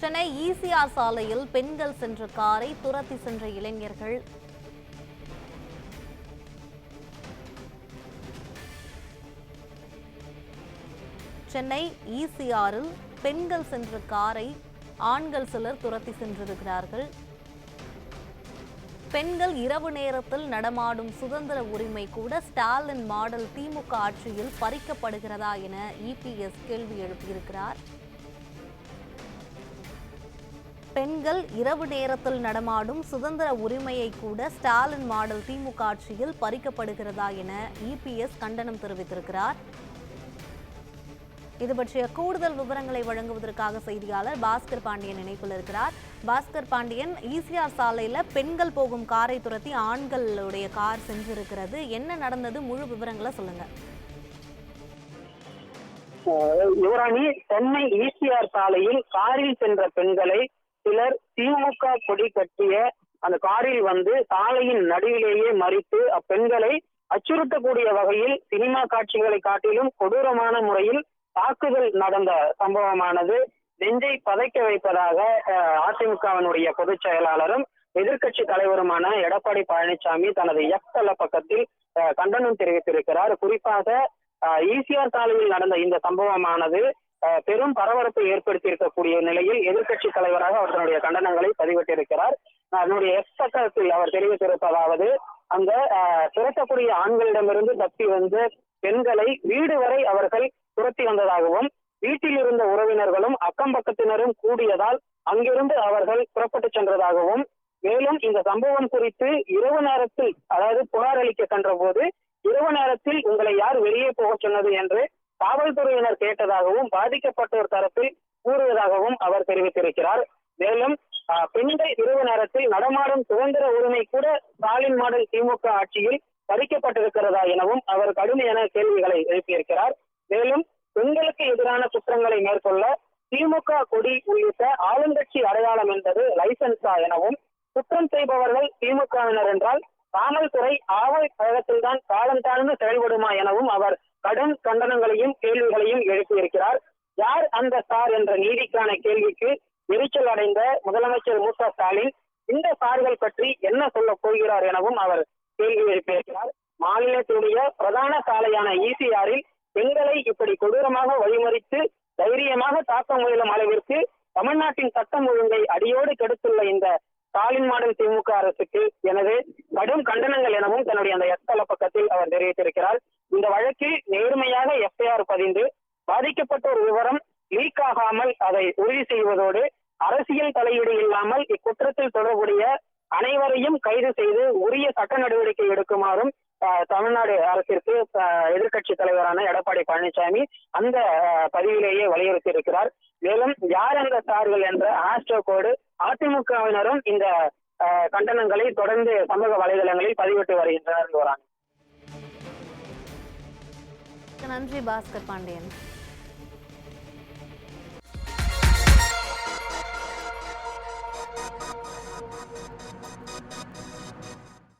Chennai ECR சாலையில் பெண்கள் சென்ற காரை துரத்தி சென்ற இளைஞர்கள். சென்னை ஈசிஆரில் பெண்கள் சென்ற காரை ஆண்கள் சிலர் துரத்தி சென்றிருக்கிறார்கள். பெண்கள் இரவு நேரத்தில் நடமாடும் சுதந்திர உரிமை கூட ஸ்டாலின் மாடல் திமுக ஆட்சியில் பறிக்கப்படுகிறதா என இபிஎஸ் கேள்வி எழுப்பியிருக்கிறார். பெண்கள் இரவு நேரத்தில் நடமாடும் சுதந்திர உரிமையை கூட ஸ்டாலின் மாடல் திமுக ஆட்சியில் பறிக்கப்படுகிறதா என இபிஎஸ் கண்டனம் தெரிவித்திருக்கிறார். இது பற்றிய கூடுதல் விவரங்களை வழங்குவதற்காக செய்தியாளர் பாஸ்கர் பாண்டியன் இணைப்பில் இருக்கிறார். பாஸ்கர் பாண்டியன் ஈசிஆர் சாலையில பெண்கள் போகும் காரை துரத்தி ஆண்களுடைய கார் சென்றிருக்கிறது. என்ன நடந்தது? முழு விவரங்களை சொல்லுங்க. யுவராணி சென்னை ஈசிஆர் சாலையில் காரில் சென்ற பெண்களை சிலர் திமுக கொடி கட்டிய அந்த காரில் வந்து சாலையின் நடுவிலேயே மறித்து அப்பெண்களை அச்சுறுத்தக்கூடிய வகையில் சினிமா காட்சிகளை காட்டிலும் கொடூரமான முறையில் தாக்குதல் நடந்த சம்பவமானது. நெஞ்சை பதைக்க வைப்பதாக அதிமுகவினுடைய பொதுச் செயலாளரும் எதிர்கட்சி தலைவருமான எடப்பாடி பழனிசாமி தனது எக்ஸ் பக்கத்தில் கண்டனம் தெரிவித்திருக்கிறார். குறிப்பாக ஈசிஆர் சாலையில் நடந்த இந்த சம்பவமானது பெரும் பரபரப்பை ஏற்படுத்தி இருக்கக்கூடிய நிலையில் எதிர்க்கட்சி தலைவராக அவர் தன்னுடைய கண்டனங்களை பதிவிட்டிருக்கிறார். அதனுடைய எக்ஸ் சட்டத்தில் அவர் தெரிவித்திருப்பதாவது அந்த அஹ், துரத்தக்கூடிய ஆண்களிடமிருந்து தப்பி வந்து பெண்களை வீடு வரை அவர்கள் துரத்தி வந்ததாகவும் வீட்டில் இருந்த உறவினர்களும் அக்கம் பக்கத்தினரும் கூடியதால் அங்கிருந்து அவர்கள் புறப்பட்டு சென்றதாகவும் மேலும் இந்த சம்பவம் குறித்து இரவு நேரத்தில் அதாவது புகார் அளிக்க சென்ற போது இரவு நேரத்தில் உங்களை யார் வெளியே போக சொன்னது என்று காவல்துறையினர் கேட்டதாகவும் பாதிக்கப்பட்டோர் தரப்பில் கூறுவதாகவும் அவர் தெரிவித்திருக்கிறார். மேலும் பெண்கள் இரவு நேரத்தில் நடமாடும் சுதந்திர உரிமை கூட ஸ்டாலின் மாடல் திமுக ஆட்சியில் பறிக்கப்பட்டிருக்கிறதா எனவும் அவர் கடுமையான கேள்விகளை எழுப்பியிருக்கிறார். மேலும் பெண்களுக்கு எதிரான குற்றங்களை மேற்கொள்ள திமுக கொடி உள்ளிட்ட ஆளுங்கட்சி அடையாளம் என்பது லைசன்ஸா எனவும் குற்றம் செய்பவர்கள் திமுகவினர் என்றால் காவல்துறை ஆவல் கழகத்தில்தான் காலம் தாழ்ந்து செயல்படுமா எனவும் அவர் கடும் கண்டனங்களையும் கேள்விகளையும் எழுப்பியிருக்கிறார். யார் அந்த சார் என்ற நீதிக்கான கேள்விக்கு எரிச்சல் அடைந்த முதலமைச்சர் மு க ஸ்டாலின்? இந்த சார்கள் பற்றி என்ன சொல்ல போகிறார் எனவும் அவர் கேள்வி எழுப்பியிருக்கிறார். மாநிலத்தினுடைய பிரதான சாலையான ஈசிஆரில் பெண்களை இப்படி கொடூரமாக வழிமறித்து தைரியமாக தாக்க முயலும் அளவிற்கு தமிழ்நாட்டின் சட்டம் ஒழுங்கை அடியோடு கெடுத்துள்ள இந்த ஸ்டாலின் மாடல் திமுக அரசுக்கு எனவே கடும் கண்டனங்கள் எனவும் தன்னுடைய அந்த எஸ்தல பக்கத்தில் அவர் தெரிவித்திருக்கிறார். இந்த வழக்கில் நேர்மையாக எஃப்ஐஆர் பதிந்து பாதிக்கப்பட்டோர் விவரம் லீக் ஆகாமல் அதை உறுதி செய்வதோடு அரசியல் தலையீடு இல்லாமல் இக்குற்றத்தில் தொடர்புடைய அனைவரையும் கைது செய்து உரிய சட்ட நடவடிக்கை எடுக்குமாறும் தமிழ்நாடு அரசிற்கு எதிர்கட்சி தலைவரான எடப்பாடி பழனிசாமி அந்த பதிவிலேயே வலியுறுத்தி இருக்கிறார் மேலும் யார் அந்த சார்கள் என்ற ஆஸ்ட்ரோ கோடு அதிமுகவினரும் இந்த ஆஹ், கண்டனங்களை தொடர்ந்து சமூக வலைதளங்களில் பதிவிட்டு வருகின்றனர் வராங்க நன்றி பாஸ்கர் பாண்டியன்